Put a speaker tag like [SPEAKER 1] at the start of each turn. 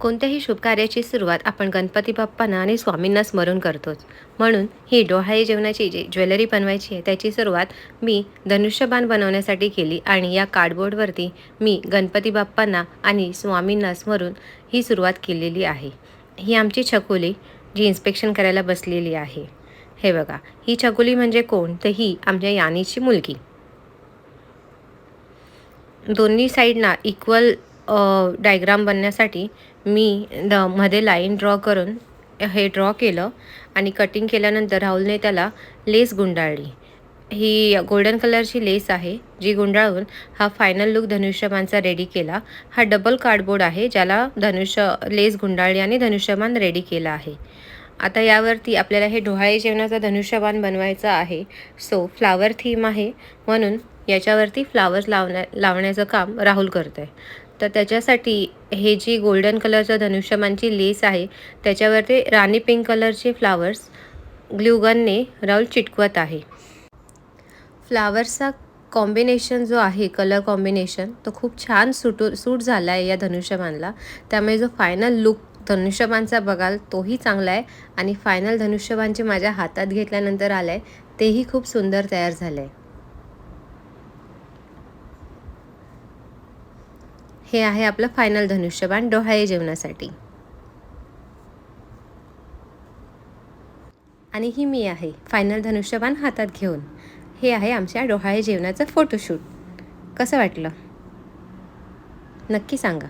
[SPEAKER 1] कोणत्याही शुभकार्याची सुरुवात आपण गणपती बाप्पांना आणि स्वामींना स्मरून करतोच. म्हणून ही डोहाळे जेवणाची जी ज्वेलरी बनवायची आहे त्याची सुरुवात मी धनुष्यबाण बनवण्यासाठी केली आणि या कार्डबोर्डवरती मी गणपती बाप्पांना आणि स्वामींना स्मरून ही सुरुवात केलेली आहे. ही आमची छकुली जी इन्स्पेक्शन करायला बसलेली आहे. हे बघा ही छकुली म्हणजे कोण? तर ही आमच्या यानीची मुलगी. दोन्ही साईडना इक्वल डायग्राम बनण्यासाठी मी द मध्ये लाईन ड्रॉ करून हे ड्रॉ केलं आणि कटिंग केल्यानंतर राहुलने त्याला लेस गुंडाळली. ही गोल्डन कलरची लेस आहे जी गुंडाळून हा फायनल लुक धनुष्यबाणचा रेडी केला. हा डबल कार्डबोर्ड आहे ज्याला धनुष्य लेस गुंडाळली आणि धनुष्यबाण रेडी केला आहे. आता यावरती आपल्याला हे डोहाळे जेवणाचा धनुष्यबाण बनवायचा आहे. सो फ्लावर थीम आहे. म्हणून याच्यावरती फ्लावर्स लावण्या लावण्याचं काम राहुल करत आहे तर त्याच्यासाठी हे जी गोल्डन कलरचं धनुष्यमानची लेस आहे त्याच्यावरती राणी पिंक कलरचे फ्लावर्स ग्ल्यूगनने राऊल चिटकवत आहे. फ्लावर्सचा कॉम्बिनेशन जो आहे कलर कॉम्बिनेशन तो खूप छान सुटू सूट झाला आहे या धनुष्यबाणला त्यामुळे जो फायनल लुक धनुष्यबाणचा बघाल तोही चांगला आहे आणि फायनल धनुष्यबाणचे माझ्या हातात घेतल्यानंतर आलं आहे तेही खूप सुंदर तयार झालं आहे हे आहे आपलं फायनल धनुष्यबाण डोहाळे जेवणासाठी. आणि ही मी आहे फायनल धनुष्यबाण हातात घेऊन. हे आहे आमच्या डोहाळे जेवणाचं फोटोशूट कसं वाटलं? नक्की सांगा.